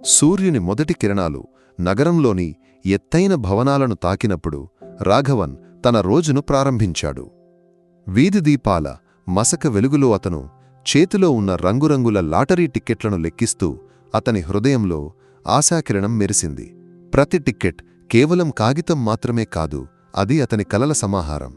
సూర్యుని మొదటి కిరణాలు నగరంలోని ఎత్తైన భవనాలను తాకినప్పుడు రాఘవన్ తన రోజును ప్రారంభించాడు. వీధి దీపాల మసక వెలుగులో అతను చేతిలో ఉన్న రంగురంగుల లాటరీ టిక్కెట్లను లెక్కిస్తూ అతని హృదయంలో ఆశాకిరణం మెరిసింది. ప్రతి టిక్కెట్ కేవలం కాగితం మాత్రమే కాదు అది అతని కలల సమాహారం.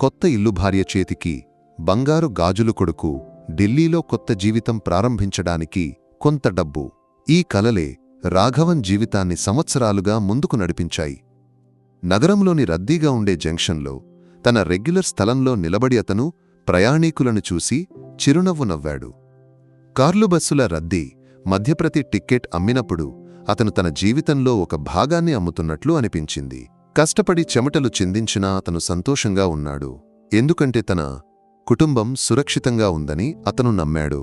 కొత్త ఇల్లు భార్య చేతికి బంగారు గాజులు కొడుకు ఢిల్లీలో కొత్త జీవితం ప్రారంభించడానికి కొంత డబ్బు. ఈ కలలే రాఘవన్ జీవితాన్ని సంవత్సరాలుగా ముందుకు నడిపించాయి. నగరంలోని రద్దీగా ఉండే జంక్షన్లో తన రెగ్యులర్ స్థలంలో నిలబడి అతను ప్రయాణీకులను చూసి చిరునవ్వు నవ్వాడు. కార్లు బస్సుల రద్దీ మధ్యప్రతి టిక్కెట్ అమ్మినప్పుడు అతను తన జీవితంలో ఒక భాగాన్ని అమ్ముతున్నట్లు అనిపించింది. కష్టపడి చెమటలు చిందించినా అతను సంతోషంగా ఉన్నాడు. ఎందుకంటే తన కుటుంబం సురక్షితంగా ఉందని అతను నమ్మాడు.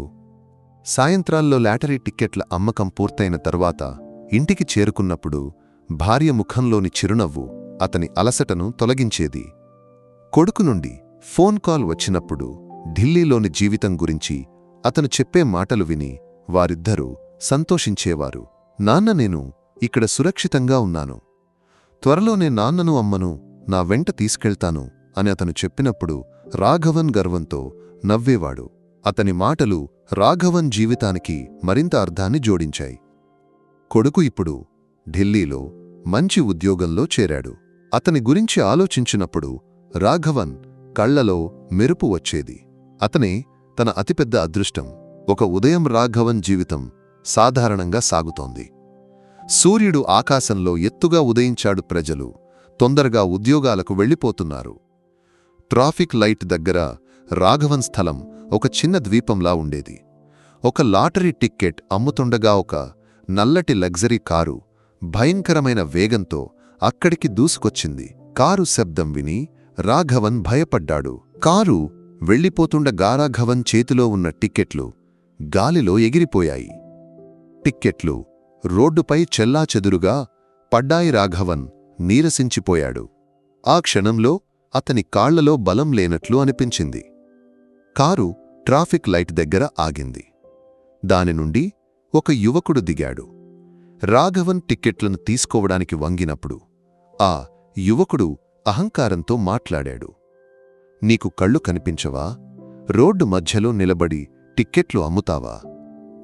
సాయంత్రాల్లో లాటరీ టిక్కెట్ల అమ్మకం పూర్తయిన తర్వాత ఇంటికి చేరుకున్నప్పుడు భార్య ముఖంలోని చిరునవ్వు అతని అలసటను తొలగించేది. కొడుకు నుండి ఫోన్ కాల్ వచ్చినప్పుడు ఢిల్లీలోని జీవితం గురించి అతను చెప్పే మాటలు విని వారిద్దరూ సంతోషించేవారు. నాన్న నేను ఇక్కడ సురక్షితంగా ఉన్నాను. త్వరలోనే నాన్నను అమ్మను నా వెంట తీసుకెళ్తాను అని అతను చెప్పినప్పుడు రాఘవన్ గర్వంతో నవ్వేవాడు. అతని మాటలు రాఘవన్ జీవితానికి మరింత అర్థాన్ని జోడించాయి. కొడుకు ఇప్పుడు ఢిల్లీలో మంచి ఉద్యోగంలో చేరాడు. అతని గురించి ఆలోచించినప్పుడు రాఘవన్ కళ్ళలో మెరుపు వచ్చేది. అతనే తన అతిపెద్ద అదృష్టం. ఒక ఉదయం రాఘవన్ జీవితం సాధారణంగా సాగుతోంది. సూర్యుడు ఆకాశంలో ఎత్తుగా ఉదయించాడు ప్రజలు. తొందరగా ఉద్యోగాలకు వెళ్ళిపోతున్నారు. ట్రాఫిక్ లైట్ దగ్గర రాఘవన్ స్థలం ఒక చిన్న ద్వీపంలా ఉండేది. ఒక లాటరీ టిక్కెట్ అమ్ముతుండగా ఒక నల్లటి లగ్జరీ కారు భయంకరమైన వేగంతో అక్కడికి దూసుకొచ్చింది. కారు శబ్దం విని రాఘవన్ భయపడ్డాడు. కారు వెళ్ళిపోతుండగా రాఘవన్ చేతిలో ఉన్న టిక్కెట్లు గాలిలో ఎగిరిపోయాయి. టిక్కెట్లు రోడ్డుపై చెల్లాచెదురుగా పడ్డాయి రాఘవన్ నీరసించిపోయాడు. ఆ క్షణంలో అతని కాళ్ళలో బలం లేనట్లు అనిపించింది. కారు ట్రాఫిక్ లైట్ దగ్గర ఆగింది. దాని నుండి ఒక యువకుడు దిగాడు. రాఘవన్ టిక్కెట్లను తీసుకోవడానికి వంగినప్పుడు ఆ యువకుడు అహంకారంతో మాట్లాడాడు. నీకు కళ్ళు కనిపించవా? రోడ్డు మధ్యలో నిలబడి టిక్కెట్లు అమ్ముతావా?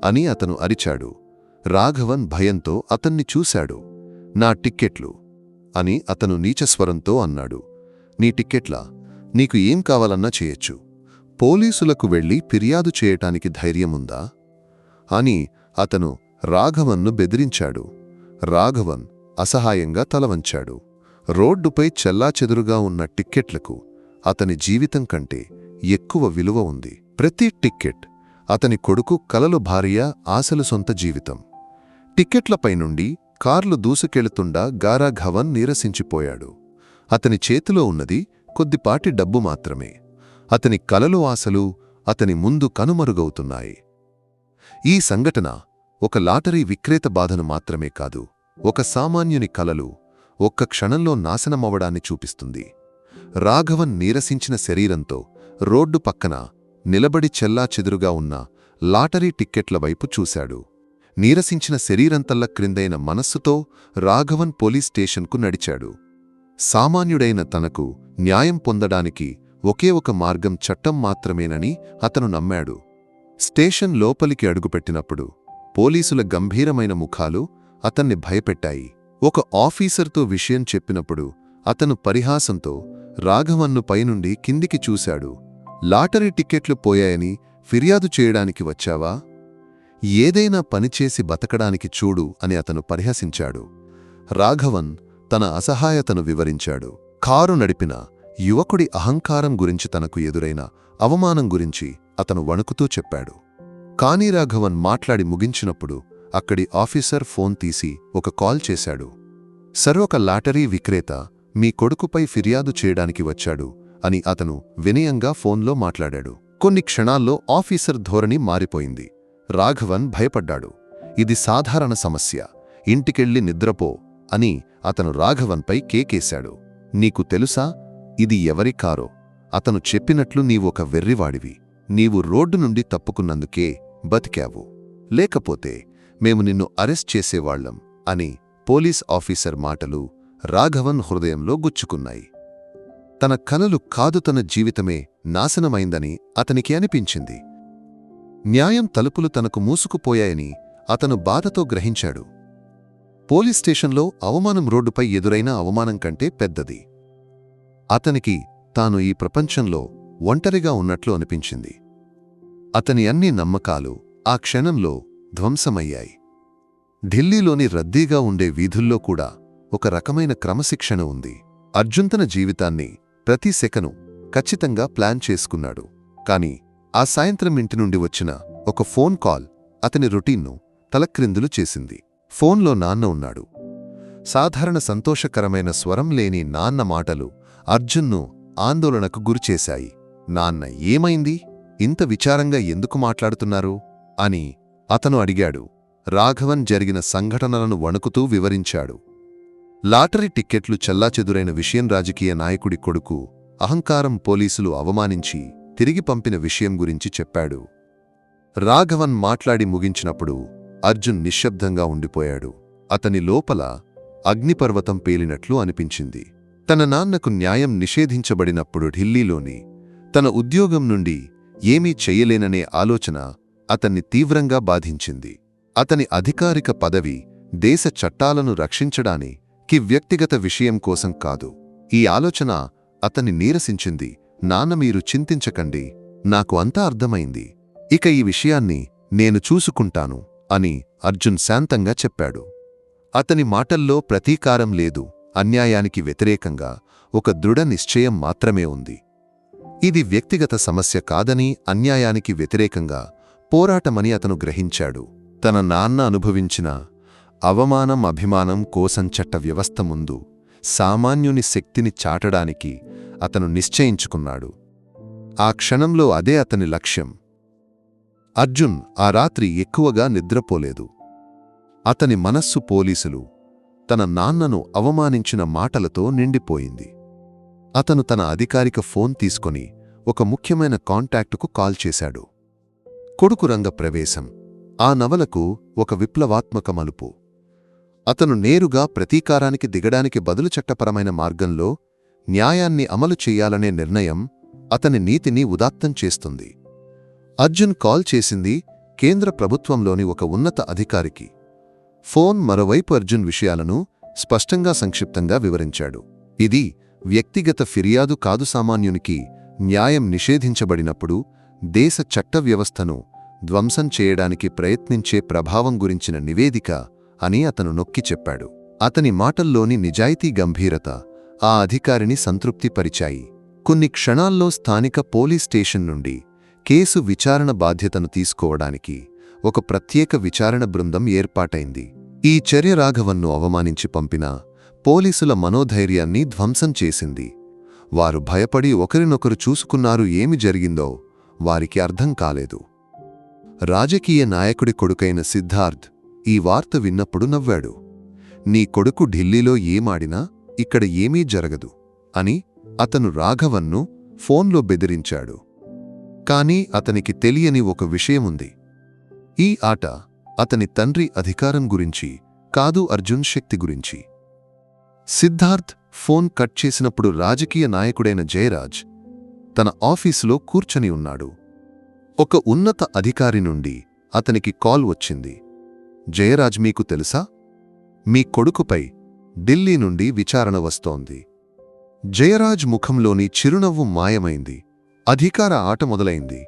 అని అతను అరిచాడు. రాఘవన్ భయంతో అతన్ని చూశాడు. నా టిక్కెట్లు అని అతను నీచస్వరంతో అన్నాడు. నీ టిక్కెట్లా? నీకు ఏం కావాలన్నా చేయొచ్చు. పోలీసులకు వెళ్ళి ఫిర్యాదు చేయటానికి ధైర్యముందా? అని అతను రాఘవన్ను బెదిరించాడు. రాఘవన్ అసహాయంగా తలవంచాడు. రోడ్డుపై చెల్లాచెదురుగా ఉన్న టిక్కెట్లకు అతని జీవితం కంటే ఎక్కువ విలువ ఉంది. ప్రతి టిక్కెట్ అతని కొడుకు కలలు భార్య ఆశలు సొంత జీవితం. టిక్కెట్లపై నుండి కార్లు దూసుకెళుతుండా గారాఘవన్ నీరసించిపోయాడు. అతని చేతిలో ఉన్నది కొద్దిపాటి డబ్బు మాత్రమే. అతని కలలు ఆశలు అతని ముందు కనుమరుగవుతున్నాయి. ఈ సంఘటన ఒక లాటరీ విక్రేత బాధను మాత్రమే కాదు ఒక సామాన్యుని కలలు ఒక్క క్షణంలో నాశనమవడాన్ని చూపిస్తుంది. రాఘవన్ నీరసించిన శరీరంతో రోడ్డు పక్కన నిలబడి చెల్లాచెదురుగా ఉన్న లాటరీ టిక్కెట్ల వైపు చూశాడు. నీరసించిన శరీరంతల్ల క్రిందైన మనస్సుతో రాఘవన్ పోలీస్ స్టేషన్కు నడిచాడు. సామాన్యుడైన తనకు న్యాయం పొందడానికి ఒకే ఒక మార్గం చట్టం మాత్రమేనని అతను నమ్మాడు. స్టేషన్ లోపలికి అడుగుపెట్టినప్పుడు పోలీసుల గంభీరమైన ముఖాలు అతన్ని భయపెట్టాయి. ఒక ఆఫీసర్తో విషయం చెప్పినప్పుడు అతను పరిహాసంతో రాఘవన్ను పైనుండి కిందికి చూశాడు. లాటరీ టిక్కెట్లు పోయాయని ఫిర్యాదు చేయడానికి వచ్చావా? ఏదైనా పనిచేసి బతకడానికి చూడు అని అతను పరిహసించాడు. రాఘవన్ తన అసహాయతను వివరించాడు. కారు నడిపిన యువకుడి అహంకారం గురించి తనకు ఎదురైన అవమానం గురించి అతను వణుకుతూ చెప్పాడు. కానీ రాఘవన్ మాట్లాడి ముగించినప్పుడు అక్కడి ఆఫీసర్ ఫోన్ తీసి ఒక కాల్ చేశాడు. సర్ ఒక లాటరీ విక్రేత మీ కొడుకుపై ఫిర్యాదు చేయడానికి వచ్చాడు అని అతను వినయంగా ఫోన్లో మాట్లాడాడు. కొన్ని క్షణాల్లో ఆఫీసర్ ధోరణి మారిపోయింది. రాఘవన్ భయపడ్డాడు. ఇది సాధారణ సమస్య. ఇంటికెళ్ళి నిద్రపో అని అతను రాఘవన్పై కేకేశాడు. నీకు తెలుసా? ఇది ఎవరి కారో? అతను చెప్పినట్లు నీవొక వెర్రివాడివి. నీవు రోడ్డు నుండి తప్పుకున్నందుకే బతికావు. లేకపోతే మేము నిన్ను అరెస్ట్ చేసేవాళ్ళం అని పోలీస్ ఆఫీసర్ మాటలు రాఘవన్ హృదయంలో గుచ్చుకున్నాయి. తన కలలు కాదు తన జీవితమే నాశనమైందని అతనికి అనిపించింది. న్యాయం తలుపులు తనకు మూసుకుపోయాయని అతను బాధతో గ్రహించాడు. పోలీస్ స్టేషన్లో అవమానం రోడ్డుపై ఎదురైన అవమానం కంటే పెద్దది. అతనికి తాను ఈ ప్రపంచంలో ఒంటరిగా ఉన్నట్లు అనిపించింది. అతని అన్ని నమ్మకాలు ఆ క్షణంలో ధ్వంసమయ్యాయి. ఢిల్లీలోని రద్దీగా ఉండే వీధుల్లో కూడా ఒక రకమైన క్రమశిక్షణ ఉంది. అర్జున్ తన జీవితాన్ని ప్రతి సెకను ఖచ్చితంగా ప్లాన్ చేసుకున్నాడు. కాని ఆ సాయంత్రం ఇంటి నుండి వచ్చిన ఒక ఫోన్ కాల్ అతని రొటీన్ను తలక్రిందులు చేసింది. ఫోన్లో నాన్న ఉన్నాడు. సాధారణ సంతోషకరమైన స్వరం లేని నాన్న మాటలు అర్జున్ను ఆందోళనకు గురిచేశాయి. నాన్న ఏమైంది? ఇంత విచారంగా ఎందుకు మాట్లాడుతున్నారు అని అతను అడిగాడు. రాఘవన్ జరిగిన సంఘటనలను వణుకుతూ వివరించాడు. లాటరీ టిక్కెట్లు చెల్లాచెదురైన విషయం రాజకీయ నాయకుడి కొడుకు అహంకారం పోలీసులు అవమానించి తిరిగి పంపిన విషయం గురించి చెప్పాడు. రాఘవన్ మాట్లాడి ముగించినప్పుడు అర్జున్ నిశ్శబ్దంగా ఉండిపోయాడు. అతని లోపల అగ్నిపర్వతం పేలినట్లు అనిపించింది. తన నాన్నకు న్యాయం నిషేధించబడినప్పుడు ఢిల్లీలోని తన ఉద్యోగం నుండి ఏమీ చెయ్యలేననే ఆలోచన అతన్ని తీవ్రంగా బాధించింది. అతని అధికారిక పదవి దేశ చట్టాలను రక్షించడానికి వ్యక్తిగత విషయం కోసం కాదు. ఈ ఆలోచన అతన్ని నీరసించింది. నాన్న మీరు చింతించకండి. నాకు అంతా అర్థమైంది. ఇక ఈ విషయాన్ని నేను చూసుకుంటాను అని అర్జున్ శాంతంగా చెప్పాడు. అతని మాటల్లో ప్రతీకారం లేదు. అన్యాయానికి వ్యతిరేకంగా ఒక దృఢ నిశ్చయం మాత్రమే ఉంది. ఇది వ్యక్తిగత సమస్య కాదని అన్యాయానికి వ్యతిరేకంగా పోరాటమని అతను గ్రహించాడు. తన నాన్న అనుభవించిన అవమానం అభిమానం కోసం చట్ట వ్యవస్థ ముందు సామాన్యుని శక్తిని చాటడానికి అతను నిశ్చయించుకున్నాడు. ఆ క్షణంలో అదే అతని లక్ష్యం. అర్జున్ ఆ రాత్రి ఎక్కువగా నిద్రపోలేదు. అతని మనస్సు పోలీసులు తన నాన్నను అవమానించిన మాటలతో నిండిపోయింది. అతను తన అధికారిక ఫోన్ తీసుకొని ఒక ముఖ్యమైన కాంటాక్టుకు కాల్ చేశాడు. కొడుకు రంగ ప్రవేశం. ఆ నవలకు ఒక విప్లవాత్మక మలుపు. అతను నేరుగా ప్రతీకారానికి దిగడానికి బదులు చట్టపరమైన మార్గంలో న్యాయాన్ని అమలు చెయ్యాలనే నిర్ణయం అతని నీతిని ఉదాత్తం చేస్తుంది. అర్జున్ కాల్ చేసింది కేంద్ర ప్రభుత్వంలోని ఒక ఉన్నత అధికారికి. ఫోన్ మరోవైపు అర్జున్ విషయాలను స్పష్టంగా సంక్షిప్తంగా వివరించాడు. ఇది వ్యక్తిగత ఫిర్యాదు కాదు సామాన్యునికి న్యాయం నిషేధించబడినప్పుడు దేశ చట్ట వ్యవస్థను ధ్వంసం చేయడానికి ప్రయత్నించే ప్రభావం గురించిన నివేదిక అని అతను నొక్కి చెప్పాడు. అతని మాటల్లోని నిజాయితీ గంభీరత ఆ అధికారిని సంతృప్తిపరిచాయి. కొన్ని క్షణాల్లో స్థానిక పోలీస్ స్టేషన్ నుండి కేసు విచారణ బాధ్యతను తీసుకోవడానికి ఒక ప్రత్యేక విచారణ బృందం ఏర్పాటైంది. ఈ చర్య రాఘవన్ను అవమానించి పంపిన పోలీసుల మనోధైర్యాన్ని ధ్వంసం చేసింది. వారు భయపడి ఒకరినొకరు చూసుకున్నారు ఏమి జరిగిందో వారికి అర్థం కాలేదు. రాజకీయ నాయకుడి కొడుకైన సిద్ధార్థ్ ఈ వార్త విన్నప్పుడు నవ్వాడు. నీ కొడుకు ఢిల్లీలో ఏమాడినా ఇక్కడ ఏమీ జరగదు అని అతను రాఘవన్ను ఫోన్లో బెదిరించాడు. కాని అతనికి తెలియని ఒక విషయముంది. ఈ ఆట అతని తండ్రి అధికారం గురించి కాదు అర్జున్ శక్తి గురించి. సిద్ధార్థ్ ఫోన్ కట్ చేసినప్పుడు రాజకీయ నాయకుడైన జయరాజ్ తన ఆఫీసులో కూర్చొని ఉన్నాడు. ఒక ఉన్నత అధికారి నుండి అతనికి కాల్ వచ్చింది. జయరాజ్ మీకు తెలుసా? మీ కొడుకుపై ఢిల్లీ నుండి విచారణ వస్తోంది. జయరాజ్ ముఖంలోని చిరునవ్వు మాయమైంది. అధికార ఆట మొదలైంది.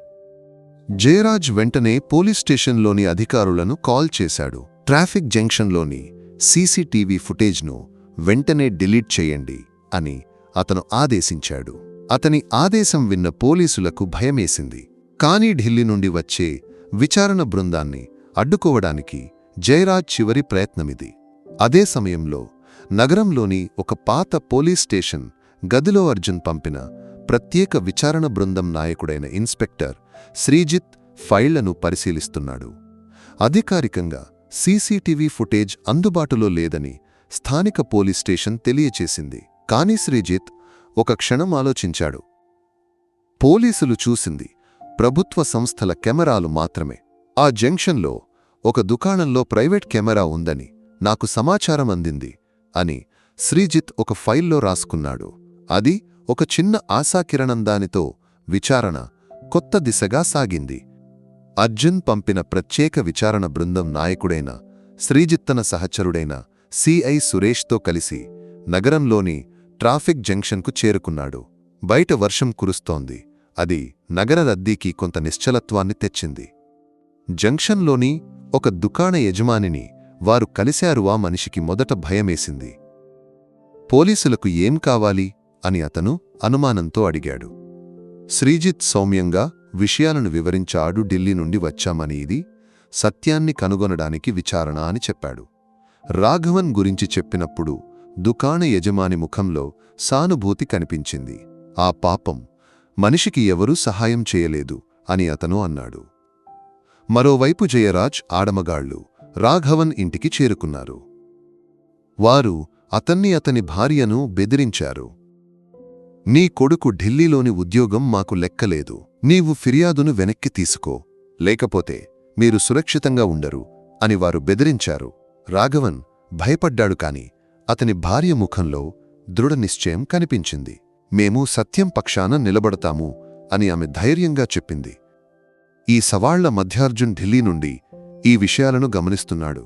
జయరాజ్ వెంటనే పోలీస్ స్టేషన్లోని అధికారులను కాల్ చేశాడు. ట్రాఫిక్ జంక్షన్లోని సీసీటీవీ ఫుటేజ్ను వెంటనే డిలీట్ చేయండి అని అతను ఆదేశించాడు. అతని ఆదేశం విన్న పోలీసులకు భయమేసింది. కానీ ఢిల్లీ నుండి వచ్చే విచారణ బృందాన్ని అడ్డుకోవడానికి జయరాజ్ చివరి ప్రయత్నమిది. అదే సమయంలో నగరంలోని ఒక పాత పోలీస్ స్టేషన్ గదిలో అర్జున్ పంపిన ప్రత్యేక విచారణ బృందం నాయకుడైన ఇన్స్పెక్టర్ శ్రీజిత్ ఫైళ్ళను పరిశీలిస్తున్నాడు. అధికారికంగా సీసీటీవీ ఫుటేజ్ అందుబాటులో లేదని స్థానిక పోలీస్ స్టేషన్ తెలియచేసింది. కానీ శ్రీజిత్ ఒక క్షణం ఆలోచించాడు. పోలీసులు చూసింది ప్రభుత్వ సంస్థల కెమెరాలు మాత్రమే. ఆ జంక్షన్లో ఒక దుకాణంలో ప్రైవేట్ కెమెరా ఉందని నాకు సమాచారం అందింది అని శ్రీజిత్ ఒక ఫైల్లో రాసుకున్నాడు. అది ఒక చిన్న ఆశాకిరణం దానితో విచారణ కొత్త దిశగా సాగింది. అర్జున్ పంపిన ప్రత్యేక విచారణ బృందం నాయకుడైన శ్రీజిత్తన సహచరుడైన సిఐ సురేష్తో కలిసి నగరంలోని ట్రాఫిక్ జంక్షన్కు చేరుకున్నాడు. బయట వర్షం కురుస్తోంది. అది నగర రద్దీకి కొంత నిశ్చలత్వాన్ని తెచ్చింది. జంక్షన్లోని ఒక దుకాణ యజమానిని వారు కలిశారు. ఆ మనిషికి మొదట భయమేసింది. పోలీసులకు ఏం కావాలి? అని అతను అనుమానంతో అడిగాడు. శ్రీజిత్ సౌమ్యంగా విషయాలను వివరించాడు ఢిల్లీ నుండి వచ్చామని ఇది సత్యాన్ని కనుగొనడానికి విచారణ అని చెప్పాడు. రాఘవన్ గురించి చెప్పినప్పుడు దుకాణ యజమాని ముఖంలో సానుభూతి కనిపించింది. ఆ పాపం మనిషికి ఎవరూ సహాయం చేయలేదు అని అతను అన్నాడు. మరోవైపు జయరాజ్ ఆడమగాళ్ళు రాఘవన్ ఇంటికి చేరుకున్నారు. వారు అతన్ని అతని భార్యను బెదిరించారు. నీ కొడుకు ఢిల్లీలోని ఉద్యోగం మాకు లెక్కలేదు. నీవు ఫిర్యాదును వెనక్కి తీసుకో. లేకపోతే మీరు సురక్షితంగా ఉండరు అని వారు బెదిరించారు. రాఘవన్ భయపడ్డాడు కాని అతని భార్య ముఖంలో దృఢ నిశ్చయం కనిపించింది. మేము సత్యం పక్షాన నిలబడతాము అని ఆమె ధైర్యంగా చెప్పింది. ఈ సవాళ్ళ మధ్యార్జున్ ఢిల్లీ నుండి ఈ విషయాలను గమనిస్తున్నాడు.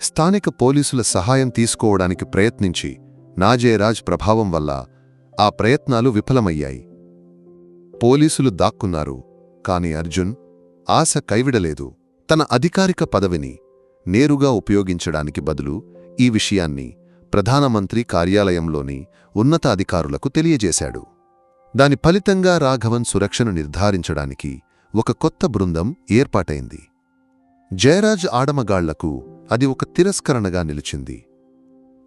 స్థానిక పోలీసుల సహాయం తీసుకోవడానికి ప్రయత్నించి నాజయరాజ్ ప్రభావం వల్ల ఆ ప్రయత్నాలు విఫలమయ్యాయి. పోలీసులు దాక్కున్నారు కాని అర్జున్ ఆశ కైవిడలేదు. తన అధికారిక పదవిని నేరుగా ఉపయోగించడానికి బదులు ఈ విషయాన్ని ప్రధానమంత్రి కార్యాలయంలోని ఉన్నతాధికారులకు తెలియజేశాడు. దాని ఫలితంగా రాఘవన్ సురక్షను నిర్ధారించడానికి ఒక కొత్త బృందం ఏర్పాటైంది. జయరాజ్ ఆడమగాళ్ళకు అది ఒక తిరస్కరణగా నిలిచింది.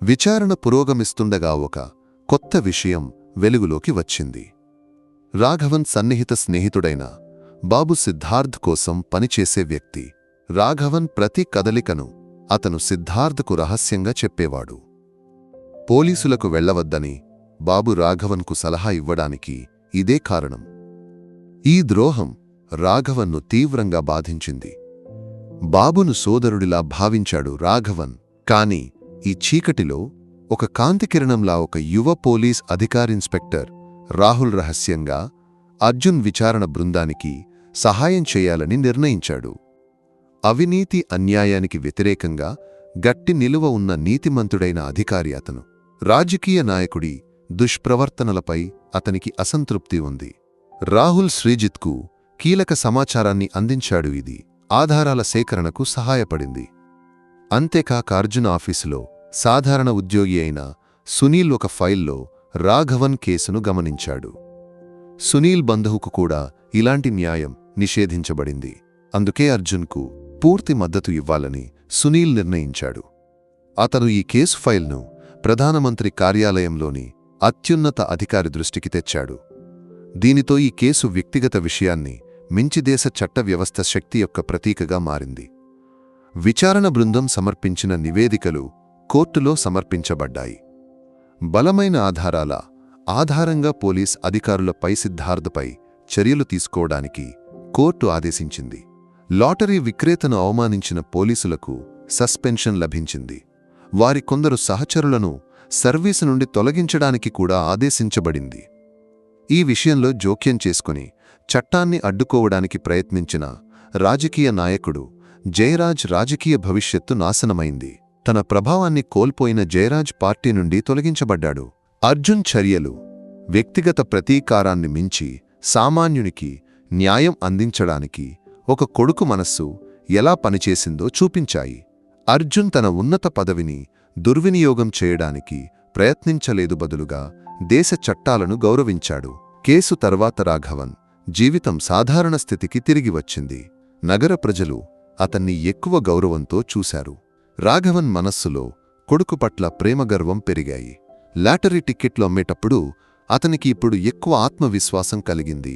విచారణ పురోగమిస్తుండగా ఒక కొత్త విషయం వెలుగులోకి వచ్చింది. రాఘవన్ సన్నిహిత స్నేహితుడైన బాబు సిద్ధార్థ్ కోసం పనిచేసే వ్యక్తి. రాఘవన్ ప్రతి కదలికను అతను సిద్ధార్థకు రహస్యంగా చెప్పేవాడు. పోలీసులకు వెళ్ళవద్దని బాబు రాఘవన్కు సలహా ఇవ్వడానికి ఇదే కారణం. ఈ ద్రోహం రాఘవన్ను తీవ్రంగా బాధించింది. బాబును సోదరుడిలా భావించాడు రాఘవన్ కాని ఈ చీకటిలో ఒక కాంతికిరణంలా ఒక యువ పోలీస్ అధికారిన్స్పెక్టర్ రాహుల్ రహస్యంగా అర్జున్ విచారణ బృందానికి సహాయం చేయాలని నిర్ణయించాడు. అవినీతి అన్యాయానికి వ్యతిరేకంగా గట్టి నిలువ ఉన్న నీతిమంతుడైన అధికారి అతను. రాజకీయ నాయకుడి దుష్ప్రవర్తనలపై అతనికి అసంతృప్తి ఉంది. రాహుల్ శ్రీజిత్కు కీలక సమాచారాన్ని అందించాడు. ఇది ఆధారాల సేకరణకు సహాయపడింది. అంతేకాక అర్జున్ ఆఫీసులో సాధారణ ఉద్యోగి అయిన సునీల్ ఒక ఫైల్లో రాఘవన్ కేసును గమనించాడు. సునీల్ బంధువుకు కూడా ఇలాంటి న్యాయం నిషేధించబడింది. అందుకే అర్జున్కు పూర్తి మద్దతు ఇవ్వాలని సునీల్ నిర్ణయించాడు. అతను ఈ కేసు ఫైల్ను ప్రధానమంత్రి కార్యాలయంలోని అత్యున్నత అధికారి దృష్టికి తెచ్చాడు. దీనితో ఈ కేసు వ్యక్తిగత విషయాన్ని మించిదేశ చట్టవ్యవస్థ చట్ట వ్యవస్థ శక్తి యొక్క ప్రతీకగా మారింది. విచారణ బృందం సమర్పించిన నివేదికలు కోర్టులో సమర్పించబడ్డాయి. బలమైన ఆధారాల ఆధారంగా పోలీస్ అధికారులపై సిద్ధార్థపై చర్యలు తీసుకోవడానికి కోర్టు ఆదేశించింది. లాటరీ విక్రేతను అవమానించిన పోలీసులకు సస్పెన్షన్ లభించింది. వారి కొందరు సహచరులను సర్వీసు నుండి తొలగించడానికి కూడా ఆదేశించబడింది. ఈ విషయంలో జోక్యం చేసుకుని చట్టాన్ని అడ్డుకోవడానికి ప్రయత్నించిన రాజకీయ నాయకుడు జయరాజ్ రాజకీయ భవిష్యత్తు నాశనమైంది. తన ప్రభావాన్ని కోల్పోయిన జయరాజ్ పార్టీ నుండి తొలగించబడ్డాడు. అర్జున్ చర్యలు. వ్యక్తిగత ప్రతీకారాన్ని మించి సామాన్యునికి న్యాయం అందించడానికి ఒక కొడుకు మనస్సు ఎలా పనిచేసిందో చూపించాయి. అర్జున్ తన ఉన్నత పదవిని దుర్వినియోగం చేయడానికి ప్రయత్నించలేదు బదులుగా దేశ చట్టాలను గౌరవించాడు. కేసు తర్వాత రాఘవన్ జీవితం సాధారణ స్థితికి తిరిగి వచ్చింది. నగర ప్రజలు అతన్ని ఎక్కువ గౌరవంతో చూశారు. రాఘవన్ మనస్సులో కొడుకు పట్ల ప్రేమగర్వం పెరిగాయి. లాటరీ టిక్కెట్లు అమ్మేటప్పుడు అతనికి ఇప్పుడు ఎక్కువ ఆత్మవిశ్వాసం కలిగింది.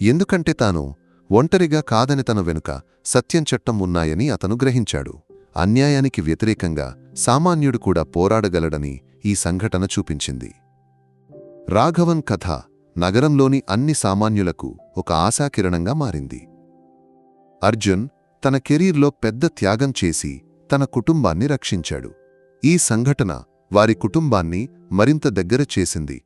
ఎందుకంటే తాను ఒంటరిగా కాదని తన వెనుక సత్యం చట్టం ఉన్నాయని అతను గ్రహించాడు. అన్యాయానికి వ్యతిరేకంగా సామాన్యుడు కూడా పోరాడగలడని ఈ సంఘటన చూపించింది. రాఘవన్ కథ నగరంలోని అన్ని సామాన్యులకు ఒక ఆశాకిరణంగా మారింది. అర్జున్ తన కెరీర్లో పెద్ద త్యాగం చేసి తన కుటుంబాన్ని రక్షించాడు. ఈ సంఘటన వారి కుటుంబాన్ని మరింత దగ్గర చేసింది.